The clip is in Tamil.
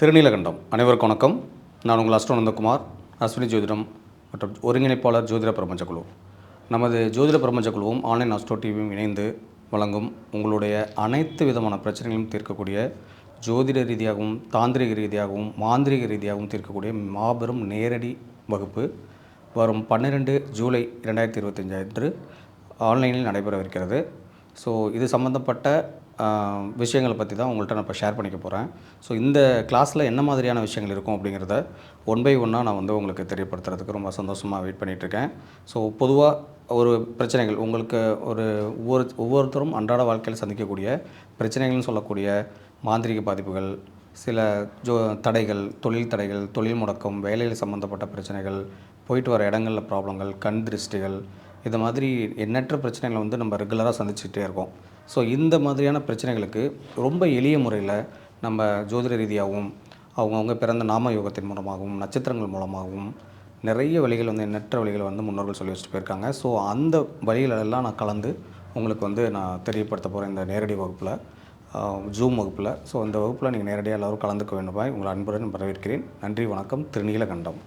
திருநீலகண்டம். அனைவருக்கும் வணக்கம். நான் உங்கள் அஸ்டோ நந்தகுமார். அஸ்வினி ஜோதிடம் மற்றும் ஒருங்கிணைப்பாளர் ஜோதிட பிரபஞ்ச குழு. நமது ஜோதிட பிரபஞ்ச குழுவும் ஆன்லைன் அஸ்ட்ரோ டிவியும் இணைந்து வழங்கும் உங்களுடைய அனைத்து விதமான பிரச்சனைகளையும் தீர்க்கக்கூடிய ஜோதிட ரீதியாகவும் தாந்திரிக ரீதியாகவும் மாந்திரிக ரீதியாகவும் தீர்க்கக்கூடிய மாபெரும் நேரடி வகுப்பு வரும் பன்னிரெண்டு ஜூலை ரெண்டாயிரத்தி இருபத்தஞ்சு அன்று ஆன்லைனில் நடைபெறவிருக்கிறது. ஸோ இது சம்மந்தப்பட்ட விஷயங்களை பற்றி தான் உங்கள்கிட்ட நான் இப்போ ஷேர் பண்ணிக்க போகிறேன் ஸோ இந்த கிளாஸில் என்ன மாதிரியான விஷயங்கள் இருக்கும் அப்படிங்கிறத ஒன் பை ஒன்னாக நான் வந்து உங்களுக்கு தெரியப்படுத்துறதுக்கு ரொம்ப சந்தோஷமாக வெயிட் பண்ணிகிட்ருக்கேன் ஸோ பொதுவாக ஒரு பிரச்சனைகள் உங்களுக்கு ஒரு ஒவ்வொரு ஒவ்வொருத்தரும் அன்றாட வாழ்க்கையில் சந்திக்கக்கூடிய பிரச்சனைகள்னு சொல்லக்கூடிய மாந்திரிக பாதிப்புகள் சில ஜோ தடைகள் தொழில் தடைகள் தொழில் முடக்கம் வேலையில் சம்மந்தப்பட்ட பிரச்சனைகள் போயிட்டு வர இடங்களில் ப்ராப்ளங்கள் கண் திருஷ்டிகள் இது மாதிரி எண்ணற்ற பிரச்சனைகளை வந்து நம்ம ரெகுலராக சந்திச்சுக்கிட்டே இருக்கோம். ஸோ இந்த மாதிரியான பிரச்சனைகளுக்கு ரொம்ப எளிய முறையில் நம்ம ஜோதிட ரீதியாகவும் அவங்கவுங்க பிறந்த நாம யோகத்தின் மூலமாகவும் நட்சத்திரங்கள் மூலமாகவும் நிறைய வழிகள் வந்து எண்ணற்ற வழிகளை வந்து முன்னோர்கள் சொல்லி வச்சுட்டு போயிருக்காங்க. ஸோ அந்த வழிகளெல்லாம் நான் கலந்து உங்களுக்கு வந்து நான் தெரியப்படுத்த போகிறேன் இந்த நேரடி வகுப்பில் ஜூம் வகுப்பில். ஸோ இந்த வகுப்பில் நீங்கள் நேரடியாக எல்லோரும் கலந்துக்க வேண்டுமாய் உங்களை அன்புடன் வரவேற்கிறேன். நன்றி வணக்கம். திருநீலகண்டம்.